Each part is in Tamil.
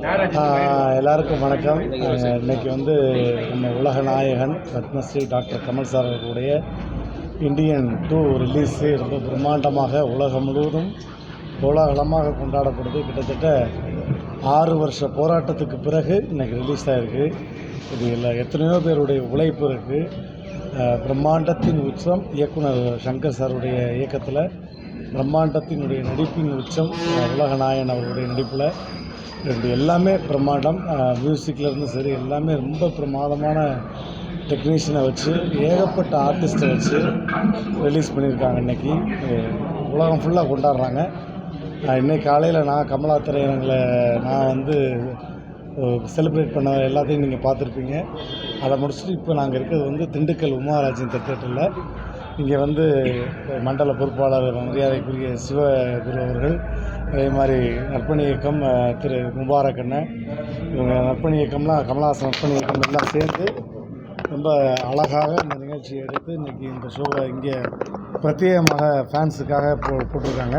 எல்லாருக்கும் வணக்கம். இன்னைக்கு வந்து நம்ம உலக நாயகன் பத்மஸ்ரீ டாக்டர் கமல் சார் அவர்களுடைய இந்தியன் டூ ரிலீஸு ரொம்ப பிரம்மாண்டமாக உலகம் முழுவதும் கோலாகலமாக கொண்டாடப்படுது. கிட்டத்தட்ட ஆறு வருஷ போராட்டத்துக்கு பிறகு இன்னைக்கு ரிலீஸ் ஆகிருக்கு இது இல்லை எத்தனையோ பேருடைய உழைப்பு இருக்குது பிரம்மாண்டத்தின் உச்சம் இயக்குனர் சங்கர் சாருடைய இயக்கத்தில் பிரம்மாண்டத்தினுடைய நடிப்பின் உச்சம் அஹ் உலக நாயகன் அவருடைய நடிப்பில் இது எல்லாமே பிரம்மாண்டம். மியூசிக்லேருந்து சரி எல்லாமே ரொம்ப பிரமாதமான டெக்னீஷியனை வச்சு ஏகப்பட்ட ஆர்டிஸ்ட்டை வச்சு ரிலீஸ் பண்ணியிருக்காங்க இன்றைக்கி உலகம் ஃபுல்லாக கொண்டாடுறாங்க. இன்றைக்கி இன்னைக்கு காலையில் நான் கமலா திரையரங்களை நான் வந்து செலிப்ரேட் பண்ண எல்லாத்தையும் நீங்கள் பார்த்துருப்பீங்க. அதை முடிச்சுட்டு இப்போ நாங்கள் இருக்கிறது வந்து திண்டுக்கல் உமாராஜன் தேட்டரில் இங்கே வந்து மண்டல பொறுப்பாளர் மரியாதைக்குரிய சிவகுரு அவர்கள் அதே மாதிரி நற்பணி இயக்கம் திரு முபாரக் அண்ணன் இவங்க நற்பணி இயக்கம்லாம் கமலஹாசன் நற்பணி இயக்கம் எல்லாம் சேர்ந்து ரொம்ப அழகாக இந்த நிகழ்ச்சியை எடுத்து இன்றைக்கி இந்த ஷோவை இங்கே பிரத்யேகமாக ஃபேன்ஸுக்காக போ போட்டிருக்காங்க.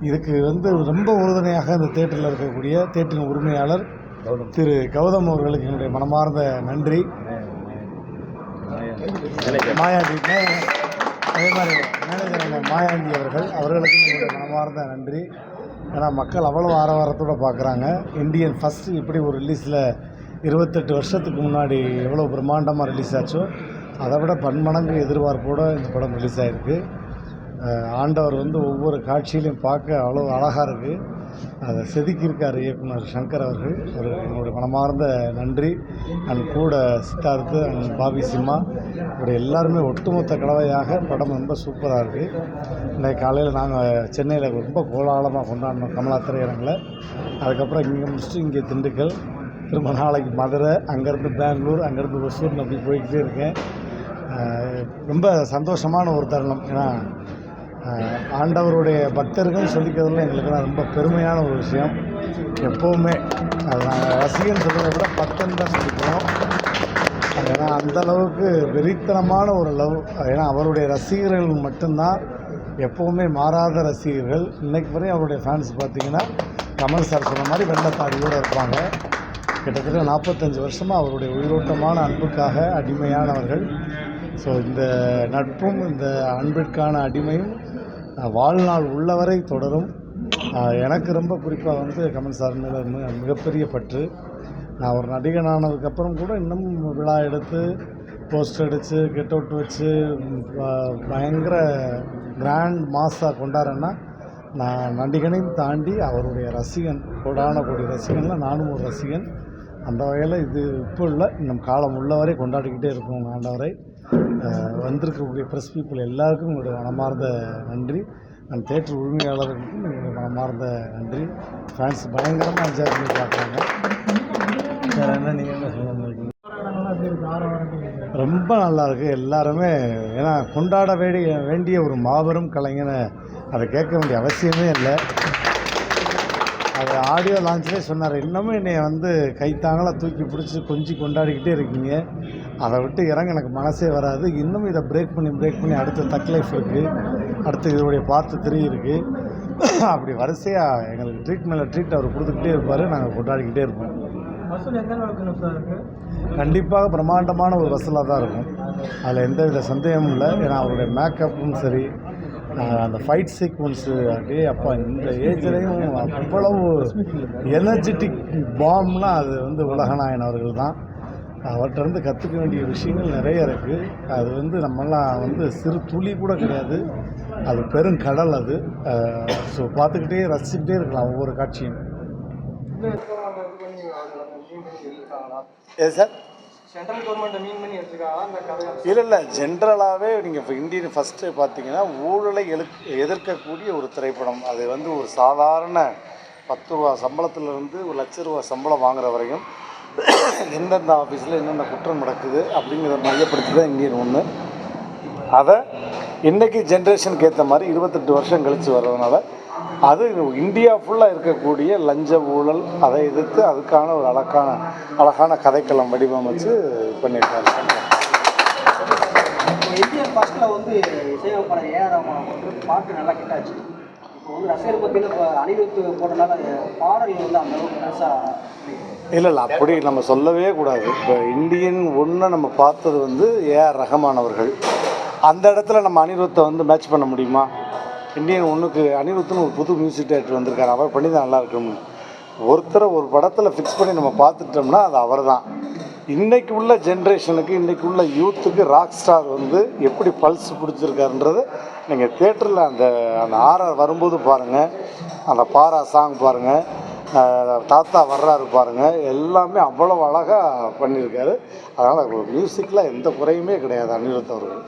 இதுக்கு வந்து ரொம்ப உறுதுணையாக இந்த தேட்டரில் இருக்கக்கூடிய தேட்டரின் உரிமையாளர் திரு கௌதம் அவர்களுக்கு என்னுடைய மனமார்ந்த நன்றி. மாயாண்டி மே- அதே மாதிரி மேனேஜர் அண்ணன் மாயாண்டி அவர்கள் அவர்களுக்கு என்னுடைய மனமார்ந்த நன்றி. ஏன்னா மக்கள் அவ்வளோ ஆரவாரத்தோடு பார்க்குறாங்க. இந்தியன் ஃபஸ்ட்டு இப்படி ஒரு ரிலீஸில் இருபத்தெட்டு வருஷத்துக்கு முன்னாடி எவ்வளோ பிரம்மாண்டமாக ரிலீஸ் ஆச்சோ அதை விட பன்மடங்கு எதிர்பார்ப்போடு இந்த படம் ரிலீஸ் ஆகிருக்கு ஆண்டவர் வந்து ஒவ்வொரு காட்சியிலையும் பார்க்க அவ்வளோ அழகாக இருக்குது அதை செதுக்கியிருக்கார் இயக்குனர் சங்கர் அவர்கள். ஒரு என்னுடைய மனமார்ந்த நன்றி. அண்ட் கூட சித்தார்த்து அண்ட் பாபி சிம்மா. இப்படி எல்லாருமே ஒட்டுமொத்த கலவையாக படம் ரொம்ப சூப்பராக இருக்குது இன்றைக்கு காலையில் நாங்கள் சென்னையில் ரொம்ப கோலாகலமாக கொண்டாடினோம் கமலா திரையரங்கில். அதுக்கப்புறம் இங்கே முடிச்சுட்டு இங்கே திண்டுக்கல் திரும்ப நாளைக்கு மதுரை அங்கேருந்து பெங்களூர் அங்கேருந்து ஒசூர்னு அப்படி போய்கிட்டே இருக்கேன். ரொம்ப சந்தோஷமான ஒரு தருணம். ஏன்னா ஆண்டவருடைய பக்தர்கள் சொல்லிக்கிறதுல எங்களுக்குலாம் ரொம்ப பெருமையான ஒரு விஷயம். எப்போவுமே அது நாங்கள் ரசிகன் சொல்கிறத விட பக்தன் தான் சொல்லிக்கிறோம் ஏன்னா அந்த அளவுக்கு வெறித்தனமான ஒரு லவ். ஏன்னா அவருடைய ரசிகர்கள் மட்டும்தான் எப்போவுமே மாறாத ரசிகர்கள். இன்றைக்கு வரையும் அவருடைய ஃபேன்ஸ் பார்த்தீங்கன்னா கமல் சார் சொன்ன மாதிரி வெள்ளத்தாடியோடு இருப்பாங்க. கிட்டத்தட்ட நாற்பத்தஞ்சு வருஷமாக அவருடைய உயிரோட்டமான அன்புக்காக அடிமையானவர்கள். ஸோ இந்த நட்பும் இந்த அன்பிற்கான அடிமையும் வாழ்நாள் உள்ளவரை தொடரும். எனக்கு ரொம்ப குறிப்பாக வந்து கமல் சார் மேலே மிகப்பெரிய பற்று. நான் ஒரு நடிகனானதுக்கப்புறம் கூட இன்னும் விழா எடுத்து போஸ்ட் அடித்து கெட் அவுட் வச்சு பயங்கர கிராண்ட் மாஸாக கொண்டாடுறேன்னா நான் நடிகனையும் தாண்டி அவருடைய ரசிகன் கோடான கோடி ரசிகனில் நானும் ஒரு ரசிகன். அந்த வகையில் இது இப்போ இல்லை இன்னும் காலம் உள்ளவரை கொண்டாடிக்கிட்டே இருக்கும் ஆண்டவரை. வந்திருக்கக்கூடிய ப்ரெஸ் பீப்புள் எல்லாருக்கும் உங்களுடைய மனமார்ந்த நன்றி. அந்த தேட்டர் உரிமையாளர்களுக்கும் எங்களுடைய மனமார்ந்த நன்றி. ஃபேன்ஸ் பயங்கரமாக என்ஜாய் பண்ணி பார்க்குறாங்க வேறு என்ன நீங்கள் என்ன சொல்ல ரொம்ப நல்லா இருக்குது எல்லாருமே ஏன்னா கொண்டாட வேண்டிய வேண்டிய ஒரு மாபெரும் கலைஞனை அதை கேட்க வேண்டிய அவசியமே இல்லை. அது ஆடியோ லான்ச்லேயே சொன்னார் இன்னமும் என்னை வந்து கைத்தாங்களாக தூக்கி பிடிச்சி கொஞ்சி கொண்டாடிக்கிட்டே இருக்கீங்க. அதை விட்டு இறங்க எனக்கு மனசே வராது. இன்னும் இதை பிரேக் பண்ணி பிரேக் பண்ணி அடுத்த தக் லைஃப் இருக்குது அடுத்து இதோடைய பார்த்து த்ரீ இருக்குது அப்படி வரிசையாக எங்களுக்கு ட்ரீட் மேலே ட்ரீட் அவர் கொடுத்துக்கிட்டே இருப்பார். நாங்கள் கொண்டாடிக்கிட்டே இருப்போம். கண்டிப்பாக பிரம்மாண்டமான ஒரு வசூலாக தான் இருக்கும். அதில் எந்தவித சந்தேகமும் இல்லை. ஏன்னா அவருடைய மேக்கப்பும் சரி அந்த ஃபைட் சீக்வன்ஸு அப்படியே அப்பா இந்த ஏஜ்லேயும் அவ்வளவு எனர்ஜெட்டிக் பாம்னா அது வந்து உலகநாயன் அவர்கள் தான். அவர்கிட்ட இருந்து கற்றுக்க வேண்டிய விஷயங்கள் நிறைய இருக்குது அது வந்து நம்மெல்லாம் வந்து சிறு துளி கூட கிடையாது. அது பெருங்கடல் அது. ஸோ பார்த்துக்கிட்டே ரசிச்சுக்கிட்டே இருக்கலாம் ஒவ்வொரு காட்சியும். ஏ சார் சென்ட்ரல் இல்லை இல்லை ஜென்ரலாகவே நீங்கள் இப்போ இந்தியன் ஃபஸ்ட்டு பார்த்தீங்கன்னா ஊழலை எழு எதிர்க்கக்கூடிய ஒரு திரைப்படம். அது வந்து ஒரு சாதாரண பத்து ரூபா சம்பளத்திலிருந்து ஒரு லட்ச ரூபா சம்பளம் வாங்குற வரையும் எந்தெந்த ஆஃபீஸில் என்னென்ன குற்றம் நடக்குது அப்படிங்கிறத மையப்படுத்தி தான் இந்தியன் ஒன்று அதை இன்றைக்கி ஜென்ரேஷனுக்கு ஏற்ற மாதிரி இருபத்தெட்டு வருஷம் கழித்து வர்றதுனால அது இந்தியா ஃபுல்லாக இருக்கக்கூடிய லஞ்ச ஊழல் அதை எதிர்த்து அதுக்கான ஒரு அழகான அழகான கதைக்களம் வடிவமைச்சு பண்ணியிருக்காங்க இப்போ இந்தியன் ஃபர்ஸ்ட்டில் வந்து இசையமைப்பாளர் ஏஆர் ரஹ்மான் வந்து பாட்டு நல்லா ஹிட் ஆச்சு. இப்போ இப்போ வந்து ரசிகர் பத்தியில் இப்போ அனிருத் போட்டனால பாடல்கள் வந்து அந்த அளவுக்கு பெருசாக இல்லை இல்லை அப்படி நம்ம சொல்லவே கூடாது. இப்போ இந்தியன் ஒன்றை நம்ம பார்த்தது வந்து ஏஆர் ரஹமான் அவர்கள். அந்த இடத்துல நம்ம அனிருத்தை வந்து மேட்ச் பண்ண முடியுமா? இந்தியன் ஒன்றுக்கு அனிருத்துன்னு ஒரு புது மியூசிக் டைரக்டர் வந்திருக்காரு. அவர் பண்ணி தான் நல்லா இருக்கணும் ஒருத்தரை ஒரு படத்தில் ஃபிக்ஸ் பண்ணி நம்ம பார்த்துட்டோம்னா அது அவர் தான் இன்றைக்கு உள்ள ஜென்ரேஷனுக்கு இன்றைக்கு உள்ள யூத்துக்கு ராக் ஸ்டார் வந்து எப்படி பல்ஸ் பிடிச்சிருக்காருன்றது நீங்கள் தேட்டரில் அந்த அந்த ஆர்ஆர் வரும்போது பாருங்கள் அந்த பாரா சாங் பாருங்கள் தாத்தா வர்றாரு பாருங்கள் எல்லாமே அவ்வளோ அழகாக பண்ணியிருக்காரு. அதனால் மியூசிக்கில் எந்த குறையுமே கிடையாது அனிருத் அவர்கள்.